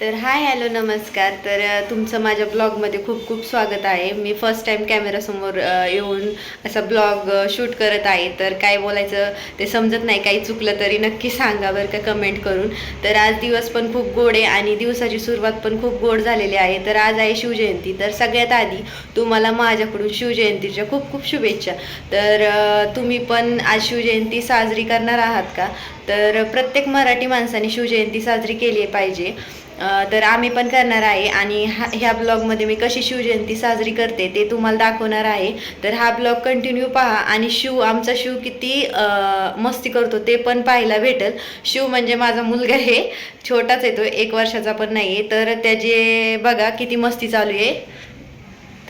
तर hi hello नमस्कार. तर तुमचं माझ्या ब्लॉगमध्ये खूप खूप स्वागत आहे. मी फर्स्ट टाईम कॅमेरासमोर येऊन असा ब्लॉग शूट करत आहे. तर काय बोलायचं ते समजत नाही. काही चुकलं तरी नक्की सांगा बरं का कमेंट करून. तर आज दिवस पण खूप गोड आहे आणि दिवसाची सुरुवात पण खूप गोड झालेली आहे. तर आज आहे शिवजयंती. तर सगळ्यात आधी तुम्हाला माझ्याकडून शिवजयंतीच्या खूप खूप शुभेच्छा. तर तुम्ही पण आज शिवजयंती साजरी करणार आहात का? तर प्रत्येक मराठी माणसाने शिवजयंती साजरी केली पाहिजे. तर आम्ही पण करणार आहे आणि हा ह्या ब्लॉगमध्ये मी कशी शिवजयंती साजरी करते ते तुम्हाला दाखवणार आहे. तर हा ब्लॉग कंटिन्यू पहा आणि शिव आमचा शिव किती मस्ती करतो ते पण पाहायला भेटेल. शिव म्हणजे माझा मुलगा आहे छोटाच आहे तो एक वर्षाचा पण नाही आहे तर त्याचे बघा किती मस्ती चालू आहे.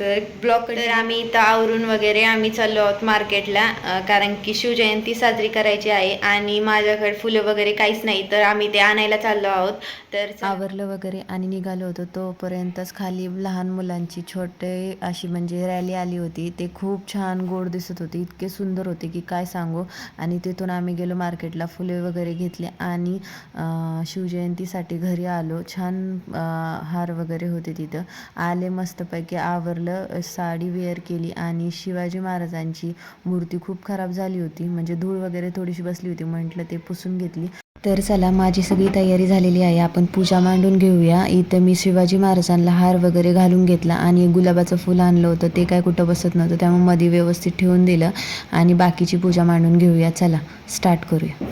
तर ब्लॉग तर आम्ही इथं आवरून वगैरे आम्ही चाललो आहोत मार्केटला कारण की शिवजयंती साजरी करायची आहे आणि माझ्याकडे फुलं वगैरे काहीच नाही तर आम्ही ते आणायला चाललो आहोत. तर. आवरलं वगैरे आणि निघालो होतो तोपर्यंतच खाली लहान मुलांची छोटे अशी म्हणजे रॅली आली होती. ते खूप छान गोड दिसत होते इतके सुंदर होते की काय सांगू. आणि तिथून आम्ही गेलो मार्केटला फुले वगैरे घेतले आणि शिवजयंतीसाठी घरी आलो. छान हार वगैरे होते तिथं. आले मस्तपैकी आवरलं साडी वेअर केली आणि शिवाजी महाराजांची मूर्ती खूप खराब झाली होती. म्हणजे धूळ वगैरे थोडीशी बसली होती. म्हटलं ते पुसून घेतली. तर चला माझी सगळी तयारी झालेली आहे. आपण पूजा मांडून घेऊया. इथं मी शिवाजी महाराजांना हार वगैरे घालून घेतला आणि गुलाबाचं फुल आणलं होतं. ते काय कुठं बसत नव्हतं. त्यामुळे मध्ये व्यवस्थित ठेवून दिलं आणि बाकीची पूजा मांडून घेऊया. चला स्टार्ट करूया.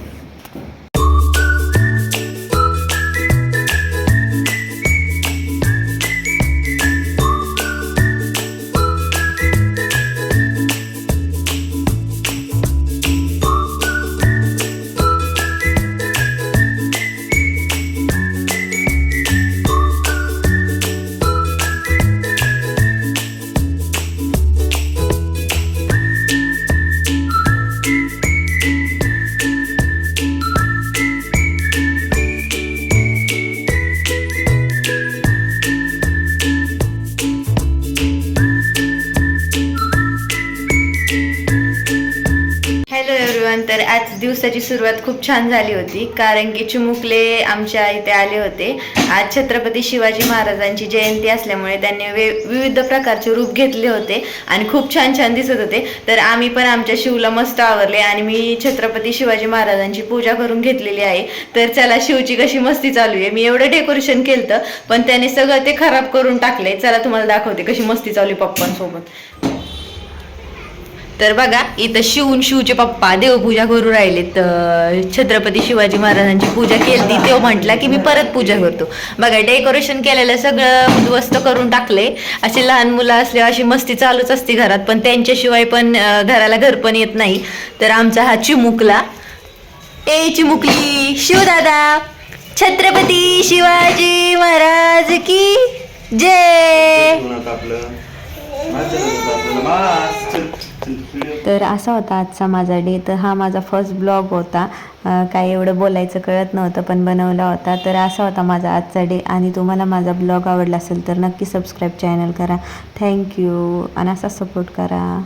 हॅलो एव्हरीवन तर आज दिवसाची सुरुवात खूप छान झाली होती कारण की चिमुकले आमच्या इथे आले होते. आज छत्रपती शिवाजी महाराजांची जयंती असल्यामुळे त्यांनी वे विविध प्रकारचे रूप घेतले होते आणि खूप छान छान दिसत होते. तर आम्ही पण आमच्या शिवला मस्त आवरले आणि मी छत्रपती शिवाजी महाराजांची पूजा करून घेतलेली आहे. तर चला शिवची कशी मस्ती चालू आहे. मी एवढं डेकोरेशन केलं पण त्याने सगळं ते खराब करून टाकले चला तुम्हाला दाखवते कशी मस्ती चालू आहे पप्पांसोबत. तर बघा इथं शिवून शिवचे पप्पा देवपूजा करू राहिले. तर छत्रपती शिवाजी महाराजांची पूजा केली तेव्हा म्हटला की मी परत पूजा करतो. बघा डेकोरेशन केलेलं सगळं उद्ध्वस्त करून टाकले अशी लहान मुलं असल्यावर अशी मस्ती चालूच असते घरात पण त्यांच्याशिवाय पण घराला घर पण येत नाही. तर आमचा हा चिमुकला. ए चिमुकली शिवदादा छत्रपती शिवाजी महाराज की जय. तर असा होता आजचा माझा डे. तर हा माझा फर्स्ट ब्लॉग होता. काही काय एवढं बोलायचं कळत नव्हतं पण बनवला होता. तर असा होता माझा आजचा डे. आणि तुम्हाला माझा ब्लॉग आवडला असेल तर नक्की सबस्क्राईब चॅनल करा. थँक्यू आणि असा सपोर्ट करा.